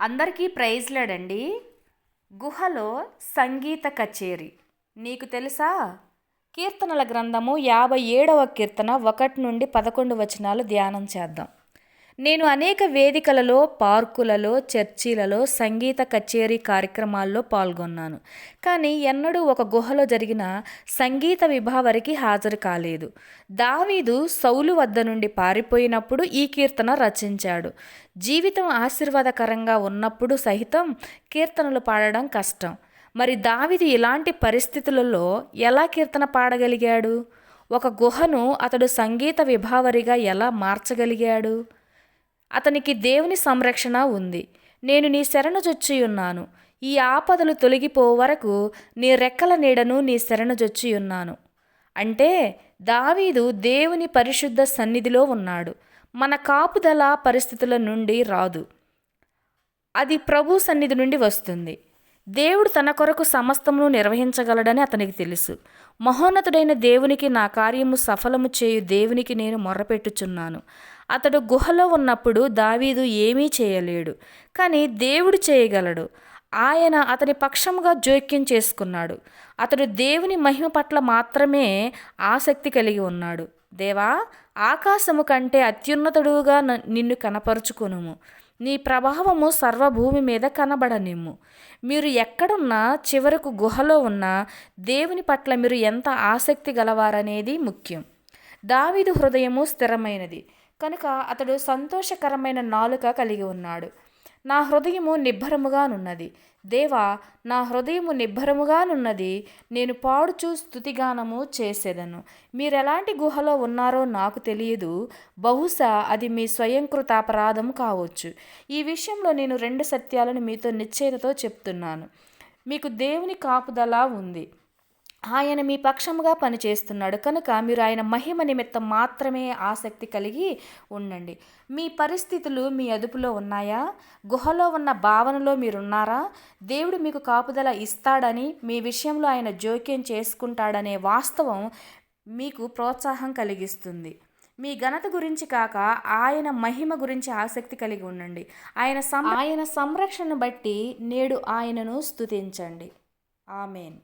అందరికీ ప్రైజ్లాడండి గుహలో సంగీత కచేరీ. నీకు తెలుసా? కీర్తనల గ్రంథము యాభై ఏడవ కీర్తన ఒకటి నుండి పదకొండు వచనాలు ధ్యానం చేద్దాం. నేను అనేక వేదికలలో పార్కులలో చర్చిలలో సంగీత కచేరీ కార్యక్రమాల్లో పాల్గొన్నాను. కానీ ఎన్నడూ ఒక గుహలో జరిగిన సంగీత విభావరికి హాజరు కాలేదు. దావీదు సౌలు వద్ద నుండి పారిపోయినప్పుడు ఈ కీర్తన రచించాడు. జీవితం ఆశీర్వాదకరంగా ఉన్నప్పుడు సహితం కీర్తనలు పాడడం కష్టం. మరి దావిది ఇలాంటి పరిస్థితులలో ఎలా కీర్తన పాడగలిగాడు? ఒక గుహను అతడు సంగీత విభావరిగా ఎలా మార్చగలిగాడు? అతనికి దేవుని సంరక్షణ ఉంది. నేను నీ శరణు జొచ్చియున్నాను. ఈ ఆపదలు తొలగిపో వరకు నీ రెక్కల నీడను నీ శరణు జొచ్చియున్నాను. అంటే దావీదు దేవుని పరిశుద్ధ సన్నిధిలో ఉన్నాడు. మన కాపుదల పరిస్థితుల నుండి రాదు. అది ప్రభు సన్నిధి నుండి వస్తుంది. దేవుడు తన కొరకు సమస్తమును నిర్వహించగలడని అతనికి తెలుసు. మహోన్నతుడైన దేవునికి నా కార్యము సఫలము చేయు దేవునికి నేను మొర్రపెట్టుచున్నాను. అతడు గుహలో ఉన్నప్పుడు దావీదు ఏమీ చేయలేడు కానీ దేవుడు చేయగలడు. ఆయన అతని పక్షముగా జోక్యం చేసుకున్నాడు. అతడు దేవుని మహిమ పట్ల మాత్రమే ఆసక్తి కలిగి ఉన్నాడు. దేవా ఆకాశము కంటే అత్యున్నతుడుగా నిన్ను కనపరుచుకొనుము. నీ ప్రభావము సర్వభూమి మీద కనబడనిమ్ము. మీరు ఎక్కడున్నా చివరకు గుహలో ఉన్న దేవుని పట్ల మీరు ఎంత ఆసక్తి గలవారనేది ముఖ్యం. దావిదు హృదయము స్థిరమైనది. కనుక అతడు సంతోషకరమైన నాలుక కలిగి ఉన్నాడు. నా హృదయము నిబ్బరముగానున్నది. దేవా నా హృదయము నిబ్బరముగానున్నది. నేను పాడుచు స్థుతిగానము చేసేదను. మీరెలాంటి గుహలో ఉన్నారో నాకు తెలియదు. బహుశా అది మీ స్వయంకృత అపరాధం కావచ్చు. ఈ విషయంలో నేను రెండు సత్యాలను మీతో నిశ్చయతతో చెప్తున్నాను. మీకు దేవుని కాపుదల ఉంది. ఆయన మీ పక్షముగా పనిచేస్తున్నాడు. కనుక మీరు ఆయన మహిమ నిమిత్తం మాత్రమే ఆసక్తి కలిగి ఉండండి. మీ పరిస్థితులు మీ అదుపులో ఉన్నాయా? గుహలో ఉన్న భావనలో మీరున్నారా? దేవుడు మీకు కాపుదల ఇస్తాడని మీ విషయంలో ఆయన జోక్యం చేసుకుంటాడనే వాస్తవం మీకు ప్రోత్సాహం కలిగిస్తుంది. మీ ఘనత గురించి కాక ఆయన మహిమ గురించి ఆసక్తి కలిగి ఉండండి. ఆయన సం ఆయన సంరక్షణ బట్టి నేడు ఆయనను స్తుతించండి. ఆమెన్.